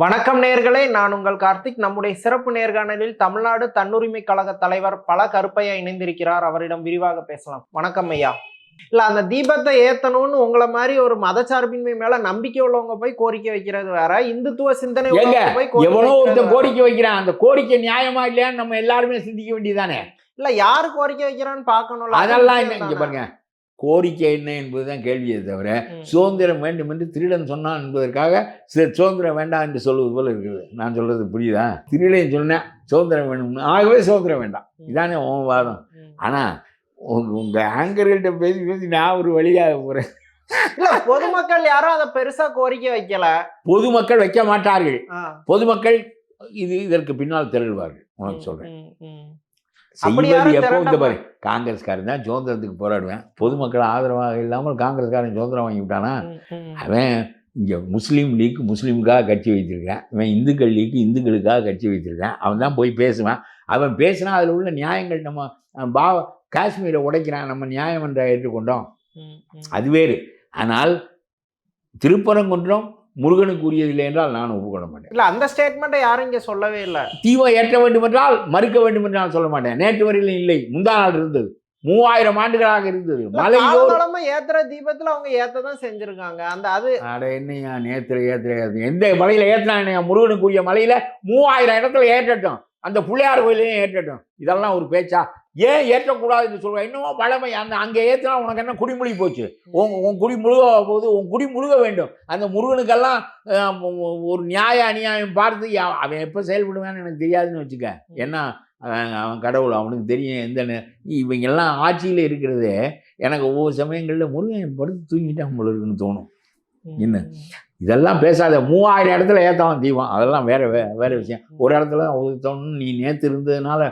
வணக்கம் நேர்களே நான் உங்கள் கார்த்திக். நம்முடைய சிறப்பு நேர்காணலில் தமிழ்நாடு தன்னுரிமை கழக தலைவர் பல கருப்பையா இணைந்திருக்கிறார். அவரிடம் விரிவாக பேசலாம். வணக்கம் ஐயா. இல்ல அந்த தீபத்தை ஏத்தணும்னு உங்களை மாதிரி ஒரு மதச்சார்பின்மை மேல நம்பிக்கை உள்ளவங்க போய் கோரிக்கை வைக்கிறது வேற. இந்துத்துவ சிந்தனை போய் கோரிக்கை ஒருத்தன் வைக்கிறான். அந்த கோரிக்கை நியாயமா இல்லையான்னு நம்ம எல்லாருமே சிந்திக்க வேண்டியதானே இல்ல யாரு கோரிக்கை வைக்கிறான்னு பாக்கணும்ல அது அதெல்லாம். பாருங்க. கோரிக்கை என்ன என்பதுதான் கேள்வியே தவிர. சுதந்திரம் வேண்டும் என்று திருடன் சொன்னான் என்பதற்காக சரி, சுதந்திரம் வேண்டாம் என்று சொல்வது போல இருக்குது. நான் சொல்றது புரியுதா? திருடன் சொன்னேன் சுதந்திரம் வேணும் ஆகவே சுதந்திரம் வேண்டாம். இதானே உன் வாதம். ம். ஆனா உங்க உங்க ஆங்கர்கிட்ட பேசி பேசி நான் ஒரு வழியாக போறேன். இல்ல பொதுமக்கள் யாரும் அதை பெருசா கோரிக்கை வைக்கல. பொதுமக்கள் வைக்க மாட்டார்கள். பொதுமக்கள் இது இதற்கு பின்னால் திரள்வார்கள். உனக்கு சொல்றேன். செய்வது எப்போ இந்த பாரு. காங்கிரஸ்காரன் தான் சுதந்திரத்துக்கு போராடுவேன். பொதுமக்கள் ஆதரவாக இல்லாமல் காங்கிரஸ்காரன் சுதந்திரம் வாங்கி விட்டானா? ம், ம். அவன் இங்கே முஸ்லீம் லீக் முஸ்லீமுக்காக கட்சி வைத்திருக்கான் இவன் இந்துக்கள் லீக் இந்துக்களுக்காக கட்சி வைத்திருக்கான் அவன் தான் போய் பேசுவான். அவன் பேசினா அதில் உள்ள நியாயங்கள் நம்ம அஹ், பா காஷ்மீரை உடைக்கிறான். நம்ம நியாயம் என்ற ஏற்றுக்கொண்டோம். அது வேறு. ஆனால் திருப்பரங்குன்றம் முருகனுக்கு உரியதில்லை என்றால் நான் ஒப்புக்கொள்ள மாட்டேன். இல்ல அந்த ஸ்டேட்மெண்ட்டை யாரும் இங்க சொல்லவே இல்ல. தீவை ஏற்ற வேண்டும் என்றால் மறுக்க வேண்டும் என்று நான் சொல்ல மாட்டேன். நேற்று வரையில் இல்லை முந்தா நாள் இருந்தது. மூவாயிரம் ஆண்டுகளாக இருந்தது. காலகாலமா ஏத்துற தீபத்துல அவங்க ஏத்ததான் செஞ்சிருக்காங்க. அந்த அது அட என்னையா நேத்துல ஏத்துற ஏத்து எந்த மலையில ஏற்றினா முருகனுக்குரிய மலையில மூவாயிரம் இடத்துல ஏற்றட்டும். அந்த பிள்ளையார் கோயிலையும் ஏற்றட்டும். இதெல்லாம் ஒரு பேச்சா? ஏன் ஏற்றக்கூடாது என்று சொல்லுவேன் இன்னமும் பழமை அந்த அங்கே ஏற்றினா உனக்கு என்ன குடிமுழி போச்சு? உன் உன் குடி முழுக போகுது உன் குடி முழுக வேண்டும். அந்த முருகனுக்கெல்லாம் ஒரு நியாய அநியாயம் பார்த்து அவன் எப்போ செயல்படுவான்னு எனக்கு தெரியாதுன்னு வச்சுக்க. ஏன்னா அவன் கடவுள் அவனுக்கு தெரியும் எந்த நே- இவங்க எல்லாம் ஆட்சியில் இருக்கிறதே எனக்கு ஒவ்வொரு சமயங்களில் முருகன் படுத்து தூங்கிட்டான் போல இருக்குன்னு தோணும் என்ன? இதெல்லாம் பேசாத மூவாயிரம் இடத்துல ஏற்றலாம் தீபம் அதெல்லாம் வேற வே வேற விஷயம். ஒரு இடத்துல ஒதுத்தோன்னு நீ நேற்று இருந்ததுனால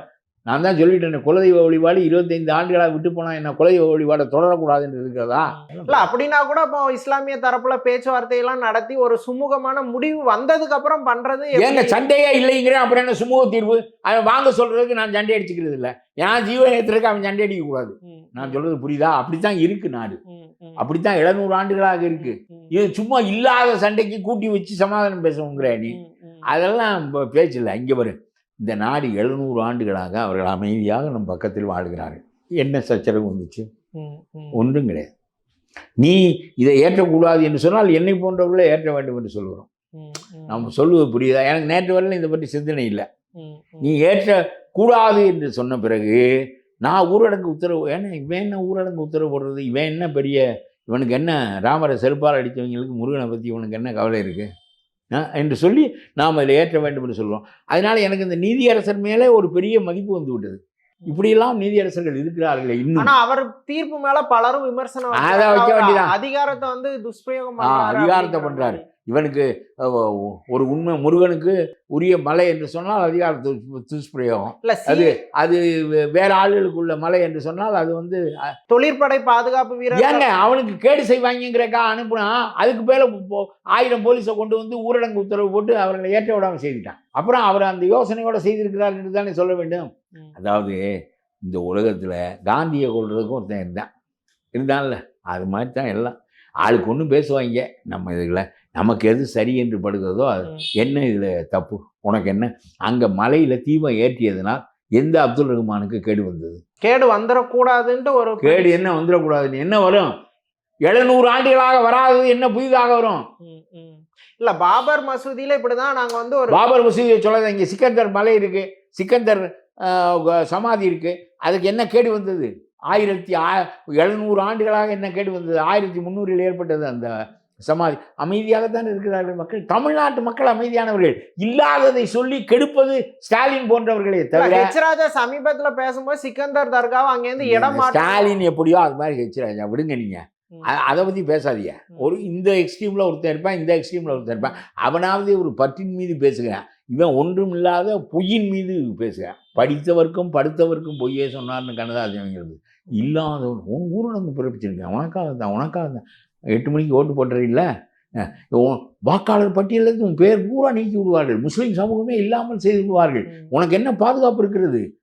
நான் தான் சொல்லிட்டேன் குலதெய்வ வழிபாடு இருபத்தைந்து ஆண்டுகளாக விட்டு போனா என்ன குலதெய்வ வழிபாடை தொடரக்கூடாதுன்னு இருக்கிறதா? இல்ல அப்படின்னா கூட இப்போ இஸ்லாமிய தரப்புல பேச்சுவார்த்தை எல்லாம் நடத்தி ஒரு சுமூகமான முடிவு வந்ததுக்கு அப்புறம் பண்றது? ஏங்க சண்டையே இல்லைங்கிறேன் அப்புறம் என்ன சுமூக தீர்வு? அவன் வாங்க சொல்றதுக்கு நான் சண்டை அடிச்சுக்கிறது இல்லை. ஏன் ஜீவன் ஏற்றுறதுக்கு அவன் சண்டை அடிக்க கூடாது ம், நான் சொல்றது புரியுதா? அப்படித்தான் இருக்கு நாடு. அப்படித்தான் எழுநூறு ஆண்டுகளாக இருக்கு. இது சும்மா இல்லாத சண்டைக்கு கூட்டி வச்சு சமாதானம் பேசுவோங்கிற நீ. அதெல்லாம் பேச்சு இல்லை. இங்கே பாரு. இந்த நாடு எழுநூறு ஆண்டுகளாக அவர்கள் அமைதியாக நம் பக்கத்தில் வாழ்கிறார்கள். என்ன சச்சரவு வந்துச்சு. ஒன்றும் கிடையாது. நீ இதை ஏற்றக்கூடாது என்று சொன்னால் என்னை போன்றவர்களை ஏற்ற வேண்டும் என்று சொல்கிறோம். நம்ம சொல்லுவது புரியுதா? எனக்கு நேற்று வரையிலும் இதை பற்றி சிந்தனை இல்லை. நீ ஏற்றக்கூடாது என்று சொன்ன பிறகு நான் ஊரடங்கு உத்தரவு ஏன்னா இவன் என்ன ஊரடங்கு உத்தரவு போடுறது? இவன் என்ன பெரிய இவனுக்கு என்ன ராமரை செருப்பால் அடித்தவங்களுக்கு முருகனை பற்றி இவனுக்கு என்ன கவலை இருக்குது என்று சொல்லி நாம் இதில் ஏற்ற வேண்டும் என்று சொல்கிறோம் அதனால் எனக்கு இந்த நீதியரசர் மேலே ஒரு பெரிய மதிப்பு வந்து விட்டது இப்படியெல்லாம் நீதியரசர்கள் இருக்கிறார்கள் இன்னும் ஆனா அவர் தீர்ப்பு மேல பலரும் விமர்சனம் அதை. வைக்க வேண்டியதான். அதிகாரத்தை வந்து துஷ்பிரயோகம் அதிகாரத்தை பண்றாரு. இவனுக்கு ஒரு உண்மை முருகனுக்கு உரிய மலை என்று சொன்னால் அதிகார துஷ்- துஷ்பிரயோகம் அது அது வேற ஆளுகளுக்குள்ள மலை என்று சொன்னால் அது வந்து தொழிற்படை பாதுகாப்பு வீரர் ஏங்க அவனுக்கு கேடு செய்வாங்கிறக்கா அனுப்புனா அதுக்கு மேல ஆயிரம் போலீஸை கொண்டு வந்து ஊரடங்கு உத்தரவு போட்டு அவர்களை ஏற்ற விடாம செய்துட்டான். அப்புறம் அவர் அந்த யோசனையோட செய்திருக்கிறார் என்று தானே சொல்ல வேண்டும். அதாவது இந்த உலகத்துல காந்தியை கொள்றதுக்கும் ஒருத்தன் இருந்தான். இருந்தான்ல அது மாதிரி தான் எல்லாம். ஆளுக்கு ஒன்றும் பேசுவாங்க. நம்ம இதுல நமக்கு எது சரி என்று படுகிறதோ அது. என்ன இதுல தப்பு? உனக்கு என்ன? அங்க மலையில தீபம் ஏற்றியதுனால் எந்த அப்துல் ரஹ்மானுக்கு கேடு வந்தது? கேடு வந்துடக்கூடாதுன்ட்டு ஒரு கேடு என்ன வந்துடக்கூடாதுன்னு என்ன வரும்? எழுநூறு ஆண்டுகளாக வராதது என்ன புதிதாக வரும். இல்ல பாபர் மசூதியில இப்படிதான் நாங்க வந்து ஒரு பாபர் மசூதியை சொல்லாத இங்கே சிக்கந்தர் மலை இருக்கு சிக்கந்தர் சமாதி இருக்கு. அதுக்கு என்ன கேடு வந்தது? ஆயிரத்தி ஆ எழுநூறு ஆண்டுகளாக என்ன கேடு வந்தது? ஆயிரத்தி முந்நூறில் ஏற்பட்டது அந்த சமாதி அமைதியாகத்தான் இருக்கிறார்கள் மக்கள்? தமிழ்நாட்டு மக்கள் அமைதியானவர்கள். இல்லாததை சொல்லி கெடுப்பது ஸ்டாலின் போன்றவர்களே தவிர ஹெச் ராஜா சமீபத்துல பேசும்போது சிக்கந்தர் தர்காவை அங்கேருந்து இடம் ஸ்டாலின் எப்படியோ அது மாதிரி ஹெச்ராஜா விடுங்க நீங்க. அதை பற்றி பேசாதீங்க. ஒரு இந்த எக்ஸ்ட்ரீமில் ஒருத்தன் இருப்பான் இந்த எக்ஸ்ட்ரீமில் ஒருத்தன் இருப்பான். அவனாவது ஒரு பற்றின் மீது பேசுகிறான். இவன் ஒன்றும் இல்லாத பொய்யின் மீது பேசுகிறான். படித்தவர்க்கும் படுத்தவர்க்கும் பொய்யே சொன்னார்னு கண்ணதாசன் இல்லாதவன் உன் ஊரடங்கு பிறப்பிச்சிருக்கேன் உனக்காக தான் உனக்காக தான் எட்டு மணிக்கு ஓட்டு உன் வாக்காளர் பட்டியலில் உன் பேர் பூரா நீக்கி விடுவார்கள். முஸ்லீம் சமூகமே இல்லாமல் செய்து விடுவார்கள். உனக்கு என்ன பாதுகாப்பு இருக்கிறது?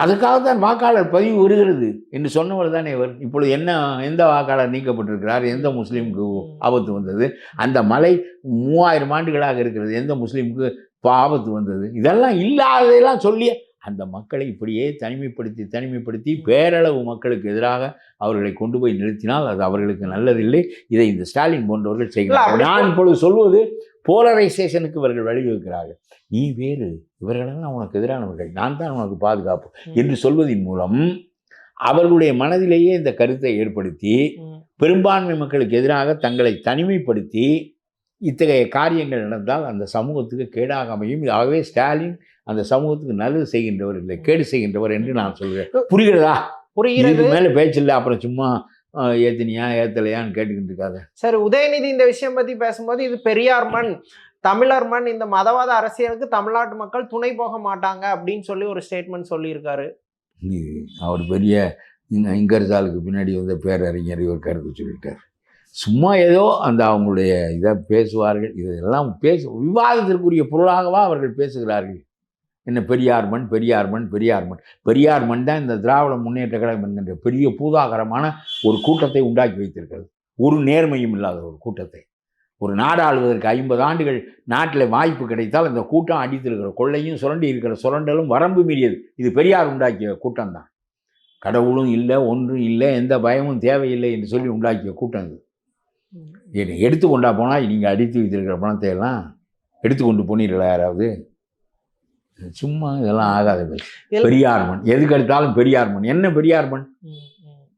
அதுக்காக தான் வாக்காளர் பதிவு வருகிறது என்று சொன்னவர் தானே இவர். இப்பொழுது என்ன எந்த வாக்காளர் நீக்கப்பட்டிருக்கிறார்? எந்த முஸ்லீமுக்கு ஆபத்து வந்தது? அந்த மலை மூவாயிரம் ஆண்டுகளாக இருக்கிறது. எந்த முஸ்லீமுக்கு ஆபத்து வந்தது? இதெல்லாம் இல்லாததெல்லாம் சொல்லி அந்த மக்களை இப்படியே தனிமைப்படுத்தி தனிமைப்படுத்தி பேரளவு மக்களுக்கு எதிராக அவர்களை கொண்டு போய் நிறுத்தினால் அது அவர்களுக்கு நல்லதில்லை. இதை இந்த ஸ்டாலின் போன்றவர்கள் செய்கிறார்கள். நான் இப்பொழுது சொல்வது போலரைசேஷனுக்கு இவர்கள் வழிவகுக்கிறார்கள். நீ வேறு இவர்களெல்லாம் உனக்கு எதிரானவர்கள். நான் தான் உனக்கு பாதுகாப்பு என்று சொல்வதன் மூலம் அவர்களுடைய மனதிலேயே இந்த கருத்தை ஏற்படுத்தி. பெரும்பான்மை மக்களுக்கு எதிராக தங்களை தனிமைப்படுத்தி இத்தகைய காரியங்கள் நடந்தால் அந்த சமூகத்துக்கு கேடாக அமையும். ஆகவே ஸ்டாலின் அந்த சமூகத்துக்கு நல்லது செய்கின்றவர் இல்லை கேடு செய்கின்றவர் என்று நான் சொல்கிறேன் புரிகிறதா? புரிகிறது. மேலே பேச்சில்லை அப்புறம் சும்மா ஏத்தினியா ஏத்தலையான்னு கேட்டுக்கிட்டு இருக்காத. சரி உதயநிதி இந்த விஷயம் பத்தி பேசும்போது இது பெரியார் மண் தமிழர் மண் இந்த மதவாத அரசியலுக்கு தமிழ்நாட்டு மக்கள் துணை போக மாட்டாங்க அப்படின்னு சொல்லி ஒரு ஸ்டேட்மெண்ட் சொல்லியிருக்காரு. அவர் பெரிய இங்க இங்கர்சாலுக்கு பின்னாடி வந்த பேரறிஞர் இவர் கருத்து சொல்லிட்டார். சும்மா ஏதோ அந்த அவங்களுடைய இதை பேசுவார்கள் இதெல்லாம் பேச விவாதத்திற்குரிய பொருளாகவா அவர்கள் பேசுகிறார்கள்? என்ன பெரியார் மண் பெரியார் மண் பெரியார் மண். பெரியார் மண் தான் இந்த திராவிட முன்னேற்ற கழகம் என்கின்ற பெரிய பூதாகரமான ஒரு கூட்டத்தை உண்டாக்கி வைத்திருக்கிறது. ஒரு நேர்மையும் இல்லாத ஒரு கூட்டத்தை. ஒரு நாடு ஆளுவதற்கு ஐம்பது ஆண்டுகள் நாட்டில் வாய்ப்பு கிடைத்தால் இந்த கூட்டம் அடித்திருக்கிற கொள்ளையும் சுரண்டி இருக்கிற சுரண்டலும் வரம்பு மீறியது. இது பெரியார் உண்டாக்கிய கூட்டம் தான். கடவுளும் இல்லை ஒன்றும் இல்லை எந்த பயமும் தேவையில்லை என்று சொல்லி உண்டாக்கிய கூட்டம் இது. என்னை எடுத்து கொண்டா போனால் நீங்கள் அடித்து வைத்திருக்கிற பணத்தை எல்லாம் எடுத்து கொண்டு போனீர்களா யாராவது? சும்மா இதெல்லாம் ஆகாத பெரியார் மண். எதுக்கு எடுத்தாலும் பெரியார் மண். என்ன பெரியார் மண்.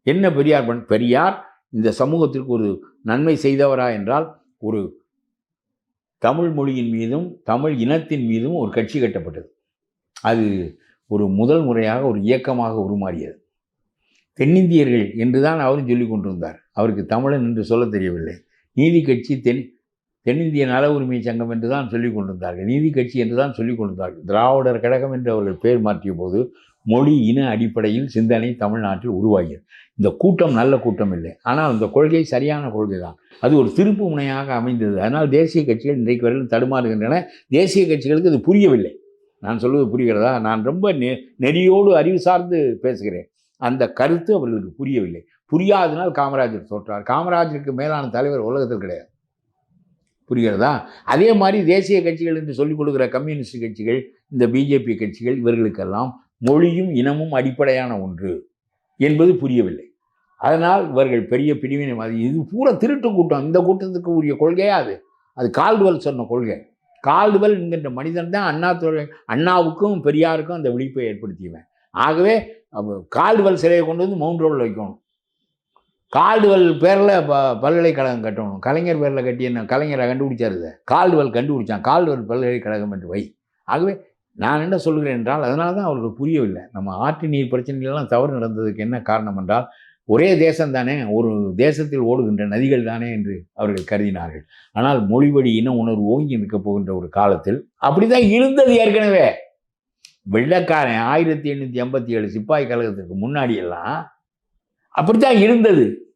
என்ன பெரியார் மண்? பெரியார் இந்த சமூகத்திற்கு ஒரு நன்மை செய்தவரா என்றால் ஒரு தமிழ் மொழியின் மீதும் தமிழ் இனத்தின் மீதும் ஒரு கட்சி கட்டப்பட்டது. அது ஒரு முதல் முறையாக ஒரு இயக்கமாக உருமாறியது. தென்னிந்தியர்கள் என்றுதான் அவரும் சொல்லிக் கொண்டிருந்தார். அவருக்கு தமிழன் என்று சொல்ல தெரியவில்லை. நீதி கட்சி தென் தென்னிந்திய நல உரிமை சங்கம் என்று தான் சொல்லிக் கொண்டிருந்தார்கள். நீதி கட்சி என்று தான் சொல்லிக் கொண்டிருந்தார்கள். திராவிடர் கழகம் என்று அவர்கள் பெயர் மாற்றிய போது மொழி இன அடிப்படையில் சிந்தனை தமிழ்நாட்டில் உருவாகியது. இந்த கூட்டம் நல்ல கூட்டம் இல்லை. ஆனால் இந்த கொள்கை சரியான கொள்கை தான். அது ஒரு திருப்பு முனையாக அமைந்தது. அதனால் தேசிய கட்சிகள் இன்றைக்கு வரையிலும் தடுமாறுகின்றன. தேசிய கட்சிகளுக்கு இது புரியவில்லை. நான் சொல்வது புரிகிறதா? நான் ரொம்ப நெ நெறியோடு அறிவு சார்ந்து பேசுகிறேன். அந்த கருத்து அவர்களுக்கு புரியவில்லை. புரியாதனால் காமராஜர் தோற்றார். காமராஜருக்கு மேலான தலைவர் உலகத்தில் கிடையாது. புரிகிறதா? அதே மாதிரி தேசிய கட்சிகள் என்று சொல்லிக் கொடுக்குற கம்யூனிஸ்ட் கட்சிகள் இந்த பிஜேபி கட்சிகள் இவர்களுக்கெல்லாம் மொழியும் இனமும் அடிப்படையான ஒன்று என்பது புரியவில்லை. அதனால் இவர்கள் பெரிய பிரிவினைவாதி இது பூரா திருட்டு கூட்டம். இந்த கூட்டத்துக்கு உரிய கொள்கையா அது? அது கால்டுவல் சொன்ன கொள்கை. கால்டுவல் என்கின்ற மனிதன் தான் அண்ணா துறை அண்ணாவுக்கும் பெரியாருக்கும் அந்த விழிப்பை ஏற்படுத்தியவன். ஆகவே கால்டுவல் சிலையை கொண்டு வந்து மவுண்ட் ரோடில் வைக்கணும். கால்டுவல் பேரில் ப பல்கலைக்கழகம் கட்டணும். கலைஞர் பேரில் கட்டி என்ன கலைஞரை கண்டுபிடிச்சாரு இதை? கால்டுவல் கண்டுபிடிச்சான். கால்டுவல் பல்கலைக்கழகம் என்று வை. ஆகவே நான் என்ன சொல்கிறேன் என்றால் அதனால தான் அவர்களுக்கு புரியவில்லை. நம்ம ஆற்று நீர் பிரச்சனைகள்லாம் தவறு நடந்ததுக்கு என்ன காரணம் என்றால் ஒரே தேசம் தானே ஒரு தேசத்தில் ஓடுகின்ற நதிகள் தானே என்று அவர்கள் கருதினார்கள். ஆனால் மொழிவழி இன உணர்வு ஓங்கி நிற்க போகின்ற ஒரு காலத்தில் அப்படிதான் இருந்தது ஏற்கனவே. வெள்ளக்காரன் ஆயிரத்தி எண்ணூற்றி எண்பத்தி ஏழு சிப்பாய் கழகத்துக்கு முன்னாடியெல்லாம் அப்படித்தான் இருந்தது.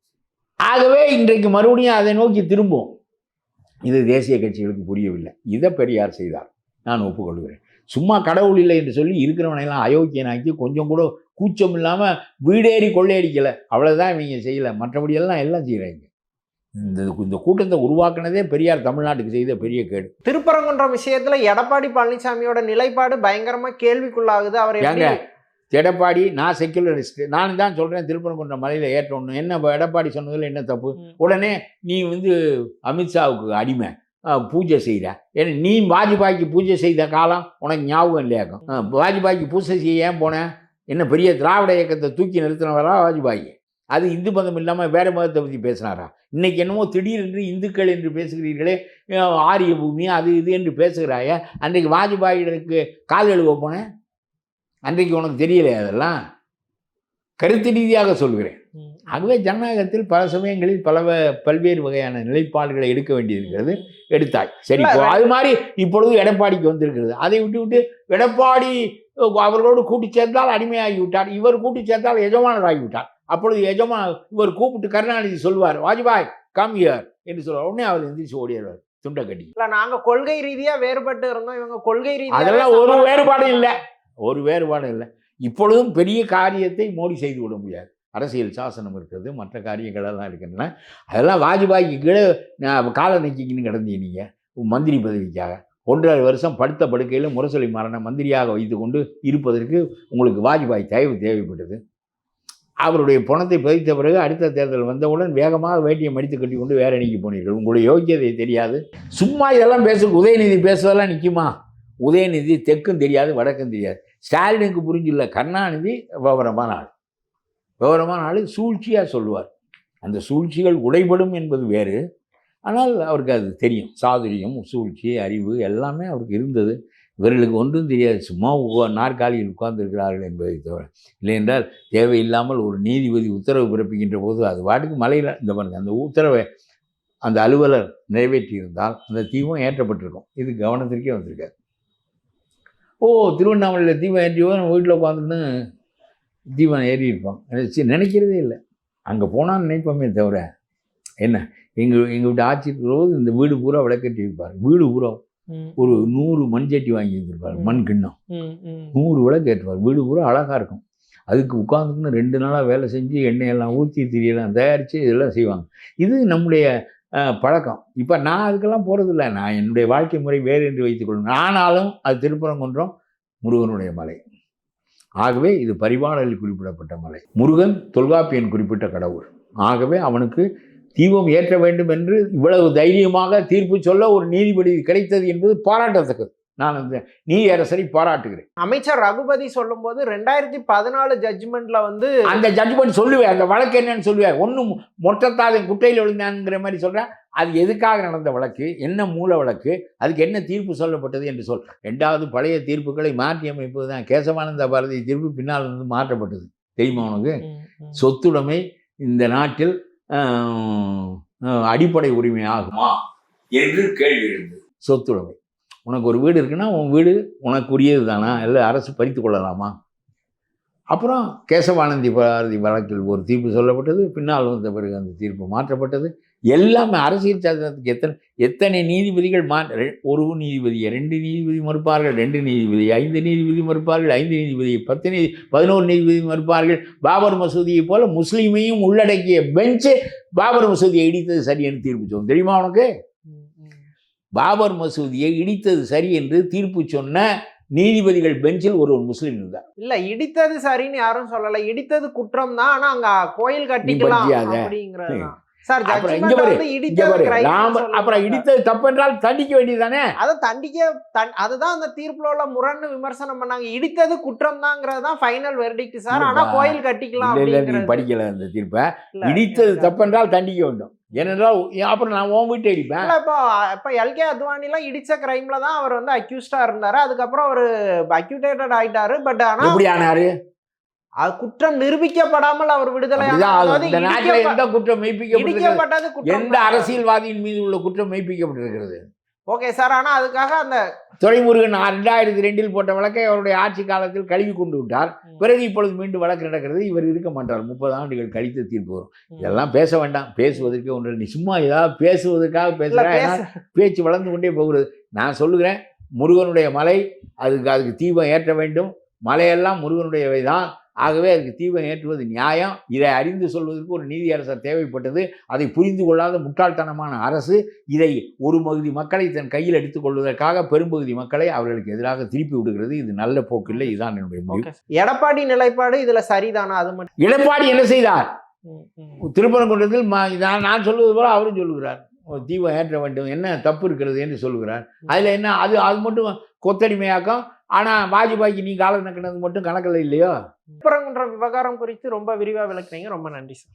ஆகவே இன்றைக்கு மறுபடியும் அதை நோக்கி திரும்பும் இது தேசிய கட்சிகளுக்கு புரியவில்லை. இதை பெரியார் செய்தார். நான் ஒப்புக்கொள்கிறேன். சும்மா கடவுள் இல்லை என்று சொல்லி இருக்கிறவனையெல்லாம் அயோக்கியனாக்கி கொஞ்சம் கூட கூச்சம் இல்லாமல் வீடேறி கொள்ளையடிக்கலை. அவ்வளோதான் இவங்க செய்யலை. மற்றபடியெல்லாம் எல்லாம் செய்கிறாங்க இந்த இந்த கூட்டத்தை உருவாக்குனதே பெரியார். தமிழ்நாட்டுக்கு செய்த பெரிய கேடு. திருப்பரங்குன்றம் விஷயத்துல எடப்பாடி பழனிசாமியோட நிலைப்பாடு பயங்கரமா கேள்விக்குள்ளாகுது. அவர்? எடப்பாடி நான் செக்குலரிஸ்ட் நான் தான் சொல்கிறேன் திருப்பரங்குன்றம் மலையில் ஏற்றணும். என்ன எடப்பாடி சொன்னதில் என்ன தப்பு. உடனே நீ வந்து அமித்ஷாவுக்கு அடிமை. பூஜை செய்கிற ஏன்னா நீ வாஜ்பாய்க்கு பூஜை செய்த காலம் உனக்கு ஞாபகம் இல்லையாக்கும் வாஜ்பாய்க்கு பூஜை செய்ய ஏன் போனேன் என்ன பெரிய திராவிட இயக்கத்தை தூக்கி நிறுத்தினவரா வாஜ்பாய்? அது இந்து மதம் இல்லாமல் வேற மதத்தை பற்றி பேசினாரா இன்னைக்கு என்னமோ திடீரென்று இந்துக்கள் என்று பேசுகிறீர்களே ஆரிய பூமி அது இது என்று பேசுகிறாய. அன்றைக்கு வாஜ்பாயிற்கு கால் எழுவ போனேன். அன்றைக்கு உனக்கு தெரியலையா அதெல்லாம் கருத்து ரீதியாக சொல்கிறேன். ஆகவே ஜனநாயகத்தில் பல சமயங்களில் பல பல்வேறு வகையான நிலைப்பாடுகளை எடுக்க வேண்டியிருக்கிறது. எடுத்தாய். சரி அது மாதிரி இப்பொழுது எடப்பாடிக்கு வந்திருக்கிறது. அதை விட்டு விட்டு எடப்பாடி அவர்களோடு கூட்டி சேர்ந்தால் அடிமையாகி விட்டார் இவர் கூட்டி சேர்ந்தால் எஜமானராகி விட்டார் அப்பொழுது எஜமா இவர் கூப்பிட்டு கருணாநிதி சொல்வார் வாஜ்பாய் கம் ஹியர் என்று சொல்வார். உடனே அவர் எந்திரிச்சு ஓடிடுவார் துண்டை கட்டி இல்ல நாங்க கொள்கை ரீதியா வேறுபட்டு இருந்தோம். இவங்க கொள்கை ரீதியா அதெல்லாம் ஒரு வேறுபாடும் இல்லை. ஒரு வேறுபாடும் இல்லை. இப்பொழுதும் பெரிய காரியத்தை மோடி செய்து விட முடியாது. அரசியல் சாசனம் இருக்கிறது மற்ற காரியங்களெல்லாம் இருக்குன்னா அதெல்லாம் வாஜ்பாய்க்கு கீழே நான் காலை நக்கிக்கின்னு கிடந்தீங்க நீங்கள் மந்திரி பதவிக்காக. ஒன்றரை வருஷம் படுத்த படுக்கையில் முரசொலி மரண மந்திரியாக வைத்து கொண்டு இருப்பதற்கு உங்களுக்கு வாஜ்பாய் தயவு தேவைப்பட்டது. அவருடைய பணத்தை பதித்த பிறகு அடுத்த தேர்தல் வந்தவுடன் வேகமாக வேட்டியை மடித்து கட்டி கொண்டு வேற அணிக்கு போனீர்கள். உங்களுடைய யோக்கியதை தெரியாது. சும்மா இதெல்லாம் பேச உதயநிதி பேசுவதெல்லாம் நிற்குமா உதயநிதி தெற்கும் தெரியாது வடக்கும் தெரியாது. ஸ்டாலினுக்கு புரிஞ்சில்ல கருணாநிதி விவரமான ஆள். விவரமான ஆள் சூழ்ச்சியாக சொல்லுவார். அந்த சூழ்ச்சிகள் உடைபடும் என்பது வேறு. ஆனால் அவருக்கு அது தெரியும். சாதுரியம் சூழ்ச்சி அறிவு எல்லாமே அவருக்கு இருந்தது. இவர்களுக்கு ஒன்றும் தெரியாது. சும்மா நாற்காலியில் உட்கார்ந்துருக்கிறார்கள் என்பதை தவிர. இல்லையென்றால் தேவையில்லாமல் ஒரு நீதிபதி உத்தரவு பிறப்பிக்கின்ற போது அது வாட்டுக்கு மலையில் இந்த பாருங்க அந்த உத்தரவை அந்த அலுவலர் நிறைவேற்றியிருந்தால் அந்த தீபம் ஏற்றப்பட்டிருக்கும். இது கவனத்திற்கே வந்திருக்காது. ஓ திருவண்ணாமலையில் தீபம் ஏற்றியோ நம்ம வீட்டில் உட்காந்துன்னு தீபம் ஏறி இருப்போம் நினைச்சு- நினைக்கிறதே இல்லை. அங்கே போனால் நினைப்போமே தவிர என்ன எங்கள் எங்கள் வீட்டு ஆட்சி போது இந்த வீடு பூரா விளக்கட்டி வைப்பார். வீடு பூரா ஒரு நூறு மண்சட்டி வாங்கி வச்சிருப்பார். மண் கிண்ணம். நூறு விளக்கு ஏற்றுவார். வீடு பூரா அழகாக இருக்கும். அதுக்கு உட்காந்துன்னு ரெண்டு நாளாக வேலை செஞ்சு எண்ணெயெல்லாம் ஊற்றி திரியெல்லாம் தயாரித்து இதெல்லாம் செய்வாங்க. இது நம்முடைய பழக்கம். இப்போ நான் அதுக்கெல்லாம் போகிறதில்ல நான் என்னுடைய வாழ்க்கை முறை வேறு என்று வைத்துக்கொள்ளும் ஆனாலும் அது திருப்பரங்குன்றம் முருகனுடைய மலை. ஆகவே இது பரிபாடலில் குறிப்பிடப்பட்ட மலை. முருகன் தொல்காப்பியன் குறிப்பிட்ட கடவுள். ஆகவே அவனுக்கு தீபம் ஏற்ற வேண்டும் என்று இவ்வளவு தைரியமாக தீர்ப்பு சொல்ல ஒரு நீதிபதி கிடைத்தது என்பது பாராட்டத்தக்கது. நான் அந்த நீதியரசரை பாராட்டுகிறேன். அமைச்சர் ரகுபதி சொல்லும்போது ரெண்டாயிரத்தி பதினாலு ஜட்ஜ்மெண்ட்ல வந்து அந்த ஜட்ஜ்மெண்ட் சொல்லுவேன். அந்த வழக்கு என்னன்னு சொல்லுவேன். ஒன்றும் மொட்டத்தாதன் குட்டையில் விழுந்தான்ங்கிற மாதிரி சொல்கிறேன் அது எதுக்காக நடந்த வழக்கு? என்ன மூல வழக்கு? அதுக்கு என்ன தீர்ப்பு சொல்லப்பட்டது என்று சொல். ரெண்டாவது பழைய தீர்ப்புகளை மாற்றி அமைப்பது தான் கேசவானந்த பாரதி தீர்ப்பு பின்னால் இருந்து மாற்றப்பட்டது. தெரியுமா உனக்கு. சொத்துடைமை இந்த நாட்டில் அடிப்படை உரிமை ஆகுமா என்று கேள்வி எழுந்தது. சொத்துடைமை. உனக்கு ஒரு வீடு இருக்குன்னா உன் வீடு உனக்குரியது தானா இல்லை அரசு பறித்து கொள்ளலாமா? அப்புறம் கேசவானந்தி பாரதி வழக்கில் ஒரு தீர்ப்பு சொல்லப்பட்டது. பின்னால் வந்த பிறகு அந்த தீர்ப்பு மாற்றப்பட்டது. எல்லாமே அரசியல் சாசனத்துக்கு எத்தனை எத்தனை நீதிபதிகள் மா ரெ- ஒரு நீதிபதியை ரெண்டு நீதிபதி மறுப்பார்கள் ரெண்டு நீதிபதி ஐந்து நீதிபதி மறுப்பார்கள் ஐந்து நீதிபதி பத்து நீதி பதினோரு நீதிபதி மறுப்பார்கள். பாபர் மசூதியை போல முஸ்லீமையும் உள்ளடக்கிய பெஞ்சு பாபர் மசூதியை இடித்தது சரியான தீர்ப்பு சொல்லும். தெரியுமா உனக்கு? பாபர் மசூதியை இடித்தது சரி என்று தீர்ப்பு சொன்ன நீதிபதிகள் பெஞ்சில் ஒரு ஒரு முஸ்லீம் இருந்தார். இல்ல இடித்தது சரின்னு யாரும் சொல்லல. இடித்தது குற்றம் தான் ஆனா அங்க கோயில் கட்டிக்கலாம் அப்புறம் இடித்தது தப்பு என்றால் தண்டிக்க வேண்டியதானே அதை தண்டிக்க தண்- அதுதான் அந்த தீர்ப்புல உள்ள முரண்னு விமர்சனம் பண்ணாங்க. இடித்தது குற்றம் தாங்கிறது ஃபைனல் வெர்டிக்ட் சார். ஆனா. கோயில் கட்டிக்கலாம் இல்ல நீ படிக்கல அந்த தீர்ப்பை. இடித்தது தப்பென்றால் தண்டிக்க வேண்டும். ஏனென்றால் அப்புறம் நான் உன் வீட்டை அடிப்பேன் இப்போ இப்ப எல்கே அத்வானி எல்லாம் இடிச்ச கிரைம்ல தான் அவர் வந்து அக்யூஸ்டா இருந்தாரு. அதுக்கப்புறம் அவர் அக்யூட்டேட்டட் ஆயிட்டாரு. பட் ஆனா எப்படி ஆனாரு? அது குற்றம் நிரூபிக்கப்படாமல் அவர் விடுதலை இந்த நாட்டில் எந்த குற்றம் குற்றம் எந்த அரசியல்வாதியின் மீது உள்ள குற்றம் மெய்ப்பிக்கப்பட்டிருக்கிறது? ஓகே சார் ஆனா அதுக்காக அந்த துரைமுருகன் ரெண்டாயிரத்தி ரெண்டில் போட்ட வழக்கை அவருடைய ஆட்சி காலத்தில் கழுவி கொண்டு விட்டார். பிறகு இப்பொழுது மீண்டும் வழக்கு நடக்கிறது. இவர் இருக்க மாட்டார். முப்பது ஆண்டுகள் கழித்து தீர்ப்பு வரும். இதெல்லாம் பேச வேண்டாம். பேசுவதற்கே ஒன்று நீ சும்மா ஏதாவது பேசுவதற்காக பேசுகிறேன் பேச. பேச்சு வளர்ந்து கொண்டே போகிறது. நான் சொல்லுகிறேன் முருகனுடைய மலை அதுக்கு அதுக்கு தீபம் ஏற்ற வேண்டும். மலையெல்லாம் முருகனுடையவை தான் ஆகவே அதுக்கு தீபம் ஏற்றுவது நியாயம். இதை அறிந்து சொல்வதற்கு ஒரு நீதியரசர் தேவைப்பட்டது. அதை புரிந்து கொள்ளாத முட்டாள்தனமான அரசு இதை ஒரு பகுதி மக்களை தன் கையில் எடுத்துக் கொள்வதற்காக பெரும்பகுதி மக்களை அவர்களுக்கு எதிராக திருப்பி விடுகிறது. இது நல்ல போக்கில்லை. இதுதான் என்னுடைய முடிவு. எடப்பாடி நிலைப்பாடு இதுல சரிதானா? அது மட்டும் எடப்பாடி என்ன செய்தார். திருப்பரங்குன்றத்தில் நான் சொல்லுவது போல அவரும் சொல்லுகிறார். தீபம் ஏற்ற வேண்டும். என்ன தப்பு இருக்கிறது? என்று சொல்லுகிறார். அதில் என்ன? அது அது மட்டும் கொத்தடிமையாக்கம். ஆனால் வாஜ்பாய்க்கு நீ காலம் நக்கினது மட்டும் கணக்கில் இல்லையோ? திருப்பரங்குன்ற விவகாரம் குறித்து ரொம்ப விரிவாக விளக்குறீங்க ரொம்ப நன்றி சார்.